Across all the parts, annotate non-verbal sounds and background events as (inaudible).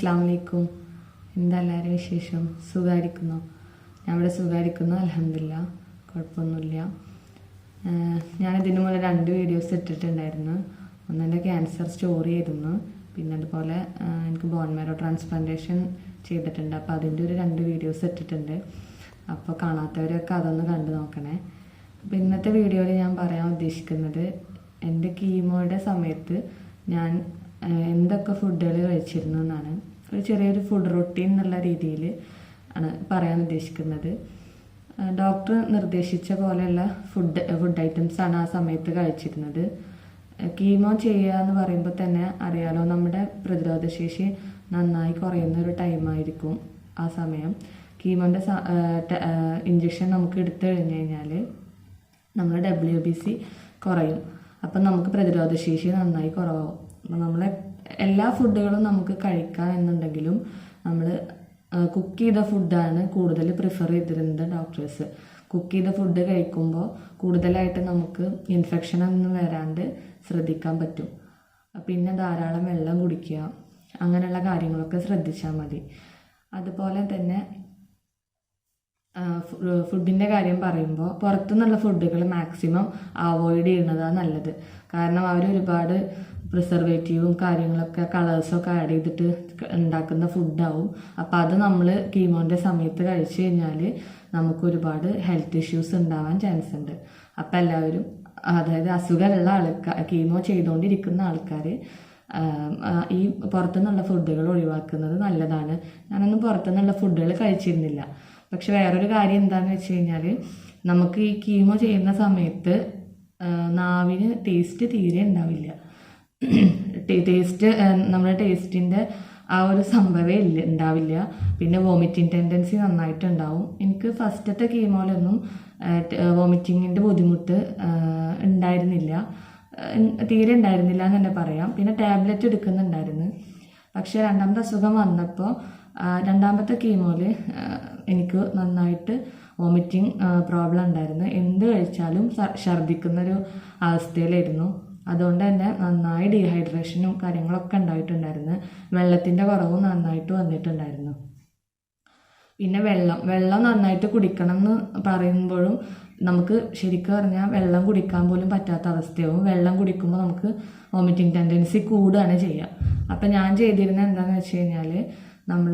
അസ്സാം വലൈക്കും എന്താ എല്ലാവരും വിശേഷം? സുഖമായിരിക്കുന്നു ഞാൻ ഇവിടെ സുഖമായിരിക്കുന്നു അലഹമില്ല കുഴപ്പമൊന്നുമില്ല. ഞാൻ ഇതിന് മുന്നേ രണ്ട് വീഡിയോസ് ഇട്ടിട്ടുണ്ടായിരുന്നു. ഒന്നെന്റെ ക്യാൻസർ സ്റ്റോറി ആയിരുന്നു. പിന്നെ അതുപോലെ എനിക്ക് ബോൺ മാരോ ട്രാൻസ്പ്ലാന്റേഷൻ ചെയ്തിട്ടുണ്ട്. അപ്പോൾ അതിന്റെ ഒരു രണ്ട് വീഡിയോസ് ഇട്ടിട്ടുണ്ട്. അപ്പോൾ കാണാത്തവരൊക്കെ അതൊന്ന് കണ്ടു നോക്കണേ. അപ്പോൾ ഇന്നത്തെ വീഡിയോയിൽ ഞാൻ പറയാൻ ഉദ്ദേശിക്കുന്നത് എന്റെ കീമോയുടെ സമയത്ത് ഞാൻ എന്തൊക്കെ ഫുഡുകൾ കഴിച്ചിരുന്നു എന്നാണ്. ഒരു ചെറിയൊരു ഫുഡ് റൊട്ടീൻ എന്നുള്ള രീതിയിൽ ആണ് പറയാൻ ഉദ്ദേശിക്കുന്നത്. ഡോക്ടർ നിർദ്ദേശിച്ച പോലെയുള്ള ഫുഡ് ഫുഡ് ഐറ്റംസ് ആണ് ആ സമയത്ത് കഴിച്ചിരുന്നത്. കീമോ ചെയ്യുക എന്ന് പറയുമ്പോൾ തന്നെ അറിയാലോ നമ്മുടെ പ്രതിരോധശേഷി നന്നായി കുറയുന്ന ഒരു ടൈമായിരിക്കും ആ സമയം. കീമോന്റെ ഇഞ്ചക്ഷൻ നമുക്ക് എടുത്തു കഴിഞ്ഞ് കഴിഞ്ഞാൽ നമ്മൾ ഡബ്ല്യു ബി സി കുറയും. അപ്പം നമുക്ക് പ്രതിരോധശേഷി നന്നായി കുറവാകും അപ്പം നമ്മളെ എല്ലാ ഫുഡുകളും നമുക്ക് കഴിക്കാം എന്നുണ്ടെങ്കിലും നമ്മൾ കുക്ക് ചെയ്ത ഫുഡാണ് കൂടുതൽ പ്രിഫർ ചെയ്തിരുന്നത് ഡോക്ടേഴ്സ് കുക്ക് ചെയ്ത ഫുഡ് കഴിക്കുമ്പോൾ കൂടുതലായിട്ട് നമുക്ക് ഇൻഫെക്ഷൻ ഒന്നും വരാണ്ട് ശ്രദ്ധിക്കാൻ പറ്റും. പിന്നെ ധാരാളം വെള്ളം കുടിക്കുക അങ്ങനെയുള്ള കാര്യങ്ങളൊക്കെ ശ്രദ്ധിച്ചാൽ മതി. അതുപോലെ തന്നെ ഫുഡിന്റെ കാര്യം പറയുമ്പോൾ പുറത്തുനിന്നുള്ള ഫുഡുകൾ മാക്സിമം അവോയ്ഡ് ചെയ്യുന്നതാണ് നല്ലത്. കാരണം അവർ ഒരുപാട് പ്രിസർവേറ്റീവും കാര്യങ്ങളൊക്കെ കളേഴ്സൊക്കെ ആഡ് ചെയ്തിട്ട് ഉണ്ടാക്കുന്ന ഫുഡാവും അപ്പം അത് നമ്മൾ കീമോന്റെ സമയത്ത് കഴിച്ചു കഴിഞ്ഞാൽ നമുക്ക് ഒരുപാട് ഹെൽത്ത് ഇഷ്യൂസ് ഉണ്ടാവാൻ ചാൻസ് ഉണ്ട്. അപ്പം എല്ലാവരും അതായത് അസുഖമുള്ള ആൾക്കാർ കീമോ ചെയ്തുകൊണ്ടിരിക്കുന്ന ആൾക്കാർ ഈ പുറത്തുനിന്നുള്ള ഫുഡുകൾ ഒഴിവാക്കുന്നത് നല്ലതാണ്. ഞാനൊന്നും പുറത്തുനിന്നുള്ള ഫുഡുകൾ കഴിച്ചിരുന്നില്ല. പക്ഷെ വേറൊരു കാര്യം എന്താണെന്ന് വെച്ച് കഴിഞ്ഞാൽ നമുക്ക് ഈ കീമോ ചെയ്യുന്ന സമയത്ത് നാവിന് ടേസ്റ്റ് തീരെ ഉണ്ടാവില്ല. ടേസ്റ്റ് നമ്മുടെ ടേസ്റ്റിന്റെ ആ ഒരു സംഭവമേ ഇല്ല ഉണ്ടാവില്ല പിന്നെ വോമിറ്റിംഗ് ടെൻഡൻസി നന്നായിട്ടുണ്ടാവും. എനിക്ക് ഫസ്റ്റത്തെ കീമോയിലൊന്നും വോമിറ്റിങ്ങിന്റെ ബുദ്ധിമുട്ട് ഉണ്ടായിരുന്നില്ല തീരെ ഉണ്ടായിരുന്നില്ല എന്ന് തന്നെ പറയാം. പിന്നെ ടാബ്ലറ്റ് എടുക്കുന്നുണ്ടായിരുന്നു. പക്ഷേ രണ്ടാമത്തെ അസുഖം വന്നപ്പോൾ രണ്ടാമത്തെ കീമോയിൽ എനിക്ക് നന്നായിട്ട് വോമിറ്റിംഗ് പ്രോബ്ലം ഉണ്ടായിരുന്നു. എന്ത് കഴിച്ചാലും ഛർദ്ദിക്കുന്നൊരു അവസ്ഥയിലായിരുന്നു. അതുകൊണ്ട് തന്നെ നന്നായി ഡീഹൈഡ്രേഷനും കാര്യങ്ങളൊക്കെ ഉണ്ടായിട്ടുണ്ടായിരുന്നു. വെള്ളത്തിന്റെ കുറവും നന്നായിട്ട് വന്നിട്ടുണ്ടായിരുന്നു. പിന്നെ വെള്ളം വെള്ളം നന്നായിട്ട് കുടിക്കണം എന്ന് പറയുമ്പോഴും നമുക്ക് ശരിക്കും പറഞ്ഞാൽ വെള്ളം കുടിക്കാൻ പോലും പറ്റാത്ത അവസ്ഥയാവും. വെള്ളം കുടിക്കുമ്പോൾ നമുക്ക് വോമിറ്റിംഗ് ടെൻഡൻസി കൂടുകയാണ് ചെയ്യുക അപ്പം ഞാൻ ചെയ്തിരുന്നത് എന്താണെന്ന് വെച്ച് കഴിഞ്ഞാൽ നമ്മൾ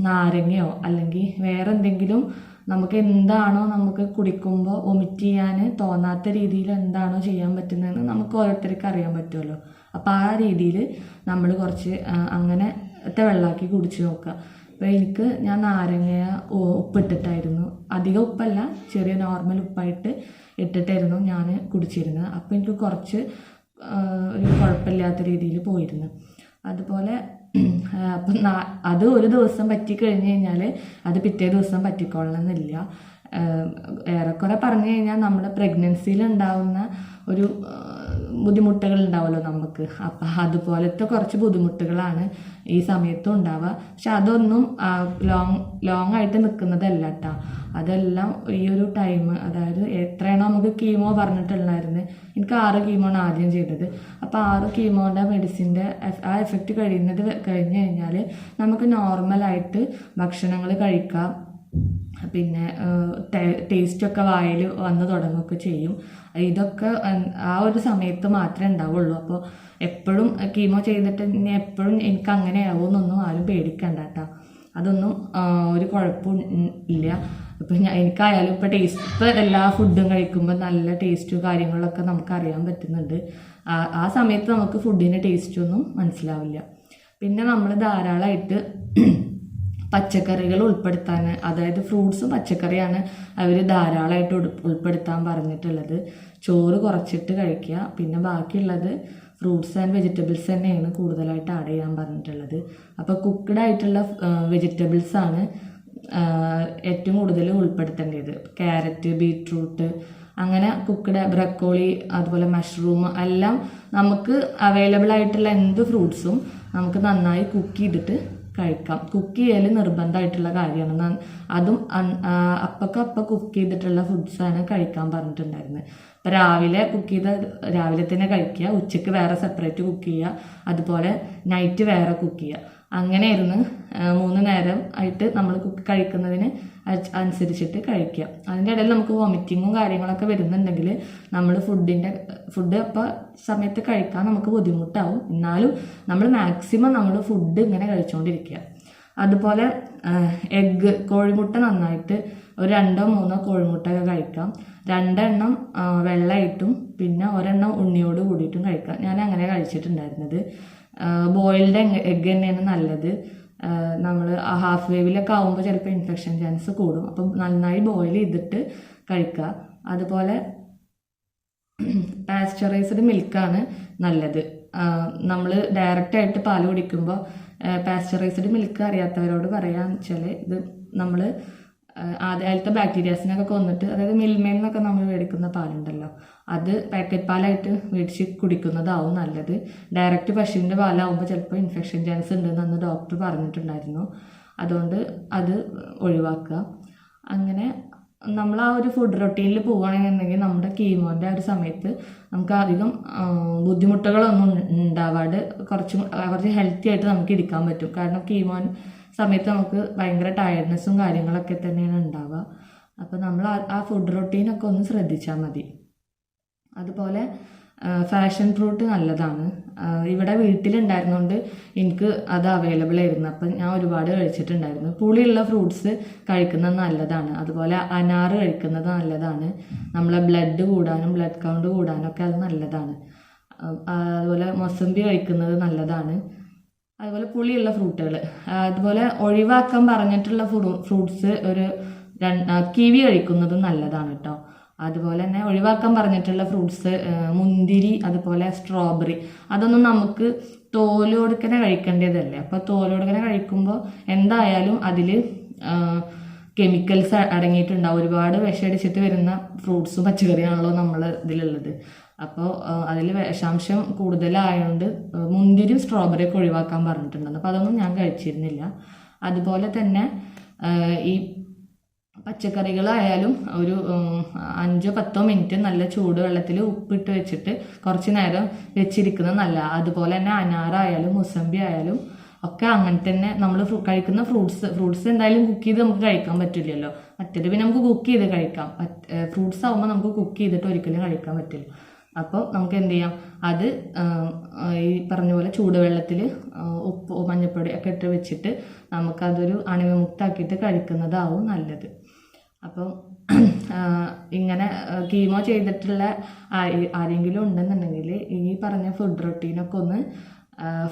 നാരങ്ങയോ അല്ലെങ്കിൽ വേറെ എന്തെങ്കിലും നമുക്ക് എന്താണോ നമുക്ക് കുടിക്കുമ്പോൾ വൊമിറ്റ് ചെയ്യാൻ തോന്നാത്ത രീതിയിൽ എന്താണോ ചെയ്യാൻ പറ്റുന്നതെന്ന് നമുക്ക് ഓരോരുത്തർക്ക് അറിയാൻ പറ്റുമല്ലോ അപ്പോൾ ആ രീതിയിൽ നമ്മൾ കുറച്ച് അങ്ങനത്തെ വെള്ളമാക്കി കുടിച്ച് നോക്കുക. അപ്പോൾ എനിക്ക് ഞാൻ നാരങ്ങ ഉപ്പിട്ടിട്ടായിരുന്നു. അധികം ഉപ്പല്ല ചെറിയ നോർമൽ ഉപ്പായിട്ട് ഇട്ടിട്ടായിരുന്നു ഞാൻ കുടിച്ചിരുന്നത്. അപ്പോൾ എനിക്ക് കുറച്ച് ഒരു കുഴപ്പമില്ലാത്ത രീതിയിൽ പോയിരുന്നു. അതുപോലെ അപ്പം അത് ഒരു ദിവസം പറ്റിക്കഴിഞ്ഞ് കഴിഞ്ഞാൽ അത് പിറ്റേ ദിവസം പറ്റിക്കൊള്ളണമെന്നില്ല ഏറെക്കുറെ പറഞ്ഞു കഴിഞ്ഞാൽ നമ്മുടെ പ്രഗ്നൻസിയിൽ ഉണ്ടാവുന്ന ഒരു ബുദ്ധിമുട്ടുകൾ ഉണ്ടാവുമല്ലോ നമുക്ക്. അപ്പം അതുപോലത്തെ കുറച്ച് ബുദ്ധിമുട്ടുകളാണ് ഈ സമയത്തും ഉണ്ടാവുക. പക്ഷെ അതൊന്നും ലോങ് ലോങ് ആയിട്ട് നിൽക്കുന്നതല്ല കേട്ടോ അതെല്ലാം ഈ ഒരു ടൈം അതായത് എത്രയാണോ നമുക്ക് കീമോ പറഞ്ഞിട്ടുണ്ടായിരുന്നത് എനിക്ക് ആറ് കീമോണ് ആദ്യം ചെയ്തത്. അപ്പോൾ ആറ് കീമോന്റെ മെഡിസിന്റെ ആ എഫക്റ്റ് കഴിയുന്നത് കഴിഞ്ഞ് കഴിഞ്ഞാൽ നമുക്ക് നോർമലായിട്ട് ഭക്ഷണങ്ങൾ കഴിക്കാം. പിന്നെ ടേസ്റ്റൊക്കെ വായിൽ വന്ന് തുടങ്ങുകയൊക്കെ ചെയ്യും. ഇതൊക്കെ ആ ഒരു സമയത്ത് മാത്രമേ ഉണ്ടാവുള്ളൂ. അപ്പോൾ എപ്പോഴും കീമോ ചെയ്തിട്ട് ഇനി എപ്പോഴും എനിക്ക് അങ്ങനെ ആവുമെന്നൊന്നും ആരും പേടിക്കണ്ട കേട്ടോ. അതൊന്നും ഒരു കുഴപ്പവും ഇല്ല. ഇപ്പം ഞാൻ എനിക്കായാലും ഇപ്പോൾ ടേസ്റ്റ് ഇപ്പോൾ എല്ലാ ഫുഡും കഴിക്കുമ്പോൾ നല്ല ടേസ്റ്റും കാര്യങ്ങളൊക്കെ നമുക്ക് അറിയാൻ പറ്റുന്നുണ്ട്. ആ സമയത്ത് നമുക്ക് ഫുഡിന്റെ ടേസ്റ്റൊന്നും മനസ്സിലാവില്ല. പിന്നെ നമ്മൾ ധാരാളമായിട്ട് പച്ചക്കറികൾ ഉൾപ്പെടുത്താൻ അതായത് ഫ്രൂട്ട്സും പച്ചക്കറിയാണ് അവർ ധാരാളമായിട്ട് ഉൾപ്പെടുത്താൻ പറഞ്ഞിട്ടുള്ളത്. ചോറ് കുറച്ചിട്ട് കഴിക്കുക. പിന്നെ ബാക്കിയുള്ളത് ഫ്രൂട്ട്സ് ആൻഡ് വെജിറ്റബിൾസ് തന്നെയാണ് കൂടുതലായിട്ട് ആഡ് ചെയ്യാൻ പറഞ്ഞിട്ടുള്ളത്. അപ്പോൾ കുക്ക്ഡ് ആയിട്ടുള്ള വെജിറ്റബിൾസ് ആണ് ഏറ്റവും കൂടുതൽ ഉൾപ്പെടുത്തേണ്ടത്. ക്യാരറ്റ് ബീട്രൂട്ട് അങ്ങനെ കുക്ക്ഡ് ബ്രക്കോളി അതുപോലെ മഷ്റൂം എല്ലാം നമുക്ക് അവൈലബിൾ ആയിട്ടുള്ള എന്ത് ഫ്രൂട്ട്സും നമുക്ക് നന്നായി കുക്ക് ചെയ്തിട്ട് കഴിക്കാം. കുക്ക് ചെയ്യൽ നിർബന്ധമായിട്ടുള്ള കാര്യമാണ്. അതും അപ്പക്കപ്പം കുക്ക് ചെയ്തിട്ടുള്ള ഫുഡ്സാണ് കഴിക്കാൻ പറഞ്ഞിട്ടുണ്ടായിരുന്നത് അപ്പം രാവിലെ കുക്ക് ചെയ്ത രാവിലെ തന്നെ കഴിക്കുക. ഉച്ചയ്ക്ക് വേറെ സെപ്പറേറ്റ് കുക്ക് ചെയ്യുക. അതുപോലെ നൈറ്റ് വേറെ കുക്ക് ചെയ്യുക. അങ്ങനെയായിരുന്നു. മൂന്ന് നേരം ആയിട്ട് നമ്മൾ കഴിക്കുന്നതിന് അനുസരിച്ചിട്ട് കഴിക്കുക. അതിന്റെ ഇടയിൽ നമുക്ക് വോമിറ്റിങ്ങും കാര്യങ്ങളൊക്കെ വരുന്നുണ്ടെങ്കിൽ നമ്മൾ ഫുഡിന്റെ ഫുഡ് അപ്പോൾ സമയത്ത് കഴിക്കാൻ നമുക്ക് ബുദ്ധിമുട്ടാവും. എന്നാലും നമ്മൾ മാക്സിമം നമ്മൾ ഫുഡ് ഇങ്ങനെ കഴിച്ചുകൊണ്ടിരിക്കുക അതുപോലെ എഗ്ഗ് കോഴിമുട്ട നന്നായിട്ട് ഒരു രണ്ടോ മൂന്നോ കോഴിമുട്ട ഒക്കെ കഴിക്കാം. രണ്ടെണ്ണം വെള്ളമായിട്ടും പിന്നെ ഒരെണ്ണം ഉണ്ണിയോട് കൂടിയിട്ടും കഴിക്കാം. ഞാൻ അങ്ങനെ കഴിച്ചിട്ടുണ്ടായിരുന്നത്. ബോയിൽഡ് എഗ്ഗ് തന്നെയാണ് നല്ലത്. നമ്മൾ ഹാഫ് വേവിലൊക്കെ ആകുമ്പോൾ ചിലപ്പോൾ ഇൻഫെക്ഷൻ ചാൻസ് കൂടും. അപ്പം നന്നായി ബോയിൽ ചെയ്തിട്ട് കഴിക്കുക അതുപോലെ പാസ്ചറൈസ്ഡ് മിൽക്കാണ് നല്ലത്. നമ്മൾ ഡയറക്റ്റ് ആയിട്ട് പാൽ കുടിക്കുമ്പോൾ പാസ്ചറൈസ്ഡ് മിൽക്ക് അറിയാത്തവരോട് പറയാന്ന് വെച്ചാൽ ഇത് നമ്മൾ ആദ്യത്തെ ബാക്ടീരിയാസിനൊക്കെ കൊന്നിട്ട് അതായത് മിൽമയിൽ നമ്മൾ മേടിക്കുന്ന പാലുണ്ടല്ലോ അത് പാക്കറ്റ് പാലായിട്ട് മേടിച്ച് കുടിക്കുന്നതാവും നല്ലത്. ഡയറക്റ്റ് പശുവിന്റെ പാലാവുമ്പോൾ ചിലപ്പോൾ ഇൻഫെക്ഷൻ ചാൻസ് ഉണ്ടെന്ന് അന്ന് ഡോക്ടർ പറഞ്ഞിട്ടുണ്ടായിരുന്നു. അതുകൊണ്ട് അത് ഒഴിവാക്കുക. അങ്ങനെ നമ്മൾ ആ ഒരു ഫുഡ് റൊട്ടീനിൽ പോവുകയാണെന്നുണ്ടെങ്കിൽ നമ്മുടെ കീമോന്റെ ആ ഒരു സമയത്ത് നമുക്ക് അധികം ബുദ്ധിമുട്ടുകളൊന്നും ഉണ്ടാവാതെ കുറച്ച് കുറച്ച് ഹെൽത്തി ആയിട്ട് നമുക്ക് ഇരിക്കാൻ പറ്റും. കാരണം കീമോൻ സമയത്ത് നമുക്ക് ഭയങ്കര ടയർഡ്നെസ്സും കാര്യങ്ങളൊക്കെ തന്നെയാണ് ഉണ്ടാവുക. അപ്പോൾ നമ്മൾ ആ- ഫുഡ് റൊട്ടീനൊക്കെ ഒന്ന് ശ്രദ്ധിച്ചാൽ മതി. അതുപോലെ ഫാഷൻ ഫ്രൂട്ട് നല്ലതാണ്. ഇവിടെ വീട്ടിലുണ്ടായിരുന്നുകൊണ്ട് എനിക്ക് അത് അവൈലബിൾ ആയിരുന്നു. അപ്പം ഞാൻ ഒരുപാട് കഴിച്ചിട്ടുണ്ടായിരുന്നു. പുളിയുള്ള ഫ്രൂട്ട്സ് കഴിക്കുന്നത് നല്ലതാണ്. അതുപോലെ അനാറ് കഴിക്കുന്നത് നല്ലതാണ്. നമ്മളെ ബ്ലഡ് കൂടാനും ബ്ലഡ് കൗണ്ട് കൂടാനും ഒക്കെ അത് നല്ലതാണ്. അതുപോലെ മൊസമ്പി കഴിക്കുന്നത് നല്ലതാണ്. അതുപോലെ പുളിയുള്ള ഫ്രൂട്ടുകൾ അതുപോലെ ഒഴിവാക്കാൻ പറഞ്ഞിട്ടുള്ള ഫ്രൂട്ട്സ് ഒരു കിവി കഴിക്കുന്നത് നല്ലതാണ് കേട്ടോ. അതുപോലെ തന്നെ ഒഴിവാക്കാൻ പറഞ്ഞിട്ടുള്ള ഫ്രൂട്ട്സ് മുന്തിരി അതുപോലെ സ്ട്രോബെറി അതൊന്നും നമുക്ക് തോലോടുക്കനെ കഴിക്കേണ്ടതല്ലേ? അപ്പോൾ തോലോടുക്കനെ കഴിക്കുമ്പോൾ എന്തായാലും അതിൽ കെമിക്കൽസ് അടങ്ങിയിട്ടുണ്ടാവും. ഒരുപാട് വിഷമടിച്ചിട്ട് വരുന്ന ഫ്രൂട്ട്സും പച്ചക്കറിയാണല്ലോ നമ്മൾ ഇതിലുള്ളത്. അപ്പോൾ അതിൽ വിഷാംശം കൂടുതലായതുകൊണ്ട് മുന്തിരിയും സ്ട്രോബെറി ഒക്കെ ഒഴിവാക്കാൻ പറഞ്ഞിട്ടുണ്ടെന്ന് അപ്പോൾ അതൊന്നും ഞാൻ കഴിച്ചിരുന്നില്ല. അതുപോലെ തന്നെ ഈ പച്ചക്കറികളായാലും ഒരു അഞ്ചോ പത്തോ മിനിറ്റ് നല്ല ചൂടുവെള്ളത്തിൽ ഉപ്പിട്ട് വെച്ചിട്ട് കുറച്ച് നേരം വെച്ചിരിക്കുന്നത് നല്ല അതുപോലെ തന്നെ അനാറായാലും മുസമ്പി ആയാലും ഒക്കെ അങ്ങനെ തന്നെ നമ്മൾ കഴിക്കുന്ന ഫ്രൂട്ട്സ് ഫ്രൂട്ട്സ് എന്തായാലും കുക്ക് ചെയ്ത് നമുക്ക് കഴിക്കാൻ പറ്റില്ലല്ലോ. മറ്റേത് പിന്നെ നമുക്ക് കുക്ക് ചെയ്ത് കഴിക്കാം. ഫ്രൂട്ട്സ് ആകുമ്പോൾ നമുക്ക് കുക്ക് ചെയ്തിട്ട് ഒരിക്കലും കഴിക്കാൻ പറ്റില്ല. അപ്പോൾ നമുക്ക് എന്ത് ചെയ്യാം? അത് ഈ പറഞ്ഞ പോലെ ചൂടുവെള്ളത്തിൽ ഉപ്പ് മഞ്ഞൾപ്പൊടി ഒക്കെ ഇട്ട് വെച്ചിട്ട് നമുക്കതൊരു അണുവിമുക്താക്കിയിട്ട് കഴിക്കുന്നതാവും നല്ലത്. അപ്പം ഇങ്ങനെ കീമോ ചെയ്തിട്ടുള്ള ആരെങ്കിലും ഉണ്ടെന്നുണ്ടെങ്കിൽ ഈ പറഞ്ഞ ഫുഡ് റൊട്ടീനൊക്കെ ഒന്ന്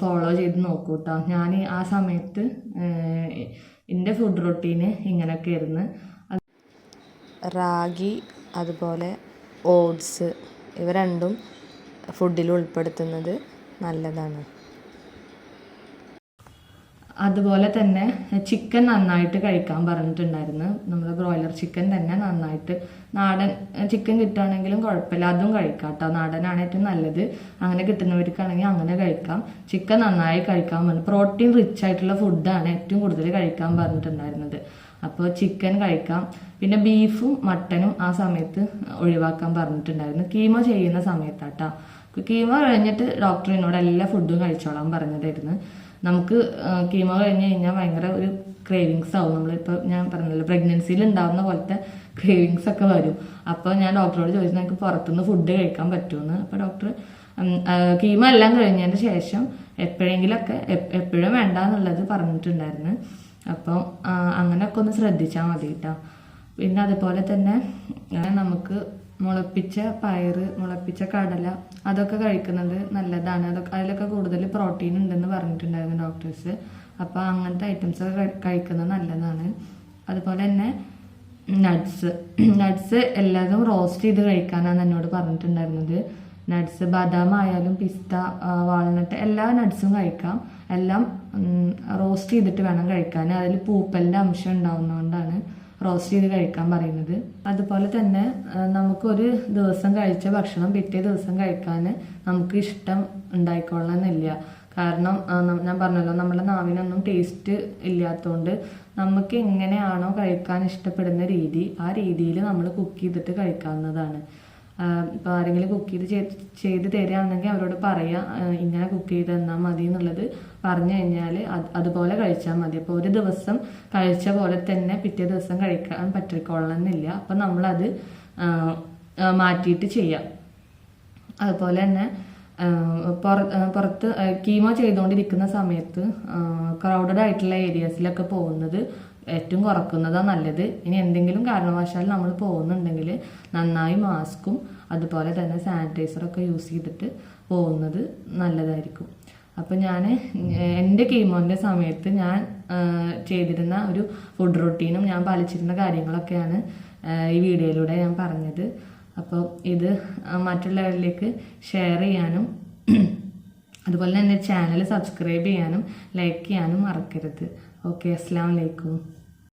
ഫോളോ ചെയ്ത് നോക്കൂ കേട്ടോ ഞാൻ ആ സമയത്ത് എന്റെ ഫുഡ് റൊട്ടീന് ഇങ്ങനെയൊക്കെ ആയിരുന്നു റാഗി അതുപോലെ ഓട്സ് ഇവ രണ്ടും ഫുഡിൽ ഉൾപ്പെടുത്തുന്നത് നല്ലതാണ്. അതുപോലെ തന്നെ ചിക്കൻ നന്നായിട്ട് കഴിക്കാൻ പറഞ്ഞിട്ടുണ്ടായിരുന്നു. നമ്മൾ ബ്രോയിലർ ചിക്കൻ തന്നെ നന്നായിട്ട് നാടൻ ചിക്കൻ കിട്ടുകയാണെങ്കിലും കുഴപ്പമില്ല. അതും കഴിക്കാം കേട്ടോ. നാടനാണ് ഏറ്റവും നല്ലത്. അങ്ങനെ കിട്ടുന്നവർക്കാണെങ്കിൽ അങ്ങനെ കഴിക്കാം. ചിക്കൻ നന്നായി കഴിക്കാൻ പറഞ്ഞു. പ്രോട്ടീൻ റിച്ച് ആയിട്ടുള്ള ഫുഡാണ് ഏറ്റവും കൂടുതൽ കഴിക്കാൻ പറഞ്ഞിട്ടുണ്ടായിരുന്നത്. അപ്പോൾ ചിക്കൻ കഴിക്കാം. പിന്നെ ബീഫും മട്ടനും ആ സമയത്ത് ഒഴിവാക്കാൻ പറഞ്ഞിട്ടുണ്ടായിരുന്നു. കീമോ ചെയ്യുന്ന സമയത്താട്ടോ. കീമോ കഴിഞ്ഞിട്ട് ഡോക്ടർ എന്നോട് എല്ലാ ഫുഡും കഴിച്ചോളാൻ പറഞ്ഞതായിരുന്നു. നമുക്ക് കീമോ കഴിഞ്ഞ് കഴിഞ്ഞാൽ ഭയങ്കര ഒരു ക്രേവിങ്സ് ആവും. നമ്മളിപ്പോൾ ഞാൻ പറഞ്ഞല്ലോ പ്രഗ്നൻസിയിൽ ഉണ്ടാവുന്ന പോലത്തെ ക്രേവിങ്സ് ഒക്കെ വരും. അപ്പോൾ ഞാൻ ഡോക്ടറോട് ചോദിച്ചു എനിക്ക് പുറത്തുനിന്ന് ഫുഡ് കഴിക്കാൻ പറ്റുമെന്ന്? അപ്പോൾ ഡോക്ടർ കീമോ എല്ലാം കഴിഞ്ഞതിന് ശേഷം എപ്പോഴെങ്കിലൊക്കെ എപ്പോഴും വേണ്ട എന്നുള്ളത് പറഞ്ഞിട്ടുണ്ടായിരുന്നു. അപ്പോൾ അങ്ങനെയൊക്കെ ഒന്ന് ശ്രദ്ധിച്ചാൽ മതി കേട്ടോ പിന്നെ അതുപോലെ തന്നെ നമുക്ക് മുളപ്പിച്ച പയറ് മുളപ്പിച്ച കടല അതൊക്കെ കഴിക്കുന്നത് നല്ലതാണ്. അതൊക്കെ അതിലൊക്കെ കൂടുതൽ പ്രോട്ടീൻ ഉണ്ടെന്ന് പറഞ്ഞിട്ടുണ്ടായിരുന്നു ഡോക്ടേഴ്സ്. അപ്പോൾ അങ്ങനത്തെ ഐറ്റംസ് ഒക്കെ കഴിക്കുന്നത് നല്ലതാണ്. അതുപോലെ തന്നെ നട്ട്സ് നട്ട്സ് (clears throat) എല്ലാതും റോസ്റ്റ് ചെയ്ത് കഴിക്കാനാണ് എന്നോട് പറഞ്ഞിട്ടുണ്ടായിരുന്നത്. നട്ട്സ് ബദാം ആയാലും പിസ്ത വാൾനട്ട് എല്ലാ നട്ട്സും കഴിക്കാം. എല്ലാം റോസ്റ്റ് ചെയ്തിട്ട് വേണം കഴിക്കാൻ. അതിൽ പൂപ്പലിന്റെ അംശം ഉണ്ടാവുന്നതുകൊണ്ടാണ് റോസ്റ്റ് ചെയ്ത് കഴിക്കാൻ പറയുന്നത്. അതുപോലെ തന്നെ നമുക്കൊരു ദിവസം കഴിച്ച ഭക്ഷണം പിറ്റേ ദിവസം കഴിക്കാൻ നമുക്ക് ഇഷ്ടം ഉണ്ടായിക്കൊള്ളണമെന്നില്ല കാരണം ഞാൻ പറഞ്ഞല്ലോ നമ്മുടെ നാവിനൊന്നും ടേസ്റ്റ് ഇല്ലാത്തതുകൊണ്ട് നമുക്ക് എങ്ങനെയാണോ കഴിക്കാൻ ഇഷ്ടപ്പെടുന്ന രീതി ആ രീതിയിൽ നമ്മൾ കുക്ക് ചെയ്തിട്ട് കഴിക്കാവുന്നതാണ്. ഇപ്പോൾ ആരെങ്കിലും കുക്ക് ചെയ്ത് ചെയ്ത് ചെയ്ത് തരികയാണെങ്കിൽ അവരോട് പറയുക ഇങ്ങനെ കുക്ക് ചെയ്ത് തന്നാൽ മതി എന്നുള്ളത് പറഞ്ഞു കഴിഞ്ഞാൽ അത് അതുപോലെ കഴിച്ചാൽ മതി. അപ്പോൾ ഒരു ദിവസം കഴിച്ച പോലെ തന്നെ പിറ്റേ ദിവസം കഴിക്കാൻ പറ്റിക്കൊള്ളണമെന്നില്ല അപ്പം നമ്മളത് മാറ്റിയിട്ട് ചെയ്യാം. അതുപോലെ തന്നെ പുറ- പുറത്ത് കീമോ ചെയ്തുകൊണ്ടിരിക്കുന്ന സമയത്ത് ക്രൗഡഡ് ആയിട്ടുള്ള ഏരിയാസിലൊക്കെ പോകുന്നത് ഏറ്റവും കുറക്കുന്നതാണ് നല്ലത്. ഇനി എന്തെങ്കിലും കാരണവശാൽ നമ്മൾ പോകുന്നുണ്ടെങ്കിൽ നന്നായി മാസ്കും അതുപോലെ തന്നെ സാനിറ്റൈസറൊക്കെ യൂസ് ചെയ്തിട്ട് പോകുന്നത് നല്ലതായിരിക്കും. അപ്പം ഞാൻ എന്റെ കീമോന്റെ സമയത്ത് ഞാൻ ചെയ്തിരുന്ന ഒരു ഫുഡ് റൊട്ടീനും ഞാൻ പാലിച്ചിരുന്ന കാര്യങ്ങളൊക്കെയാണ് ഈ വീഡിയോയിലൂടെ ഞാൻ പറഞ്ഞത്. അപ്പോൾ ഇത് മറ്റുള്ളവരിലേക്ക് ഷെയർ ചെയ്യാനും അതുപോലെ തന്നെ ചാനൽ സബ്സ്ക്രൈബ് ചെയ്യാനും ലൈക്ക് ചെയ്യാനും മറക്കരുത്. ഓക്കെ അസ്സാം വലൈക്കും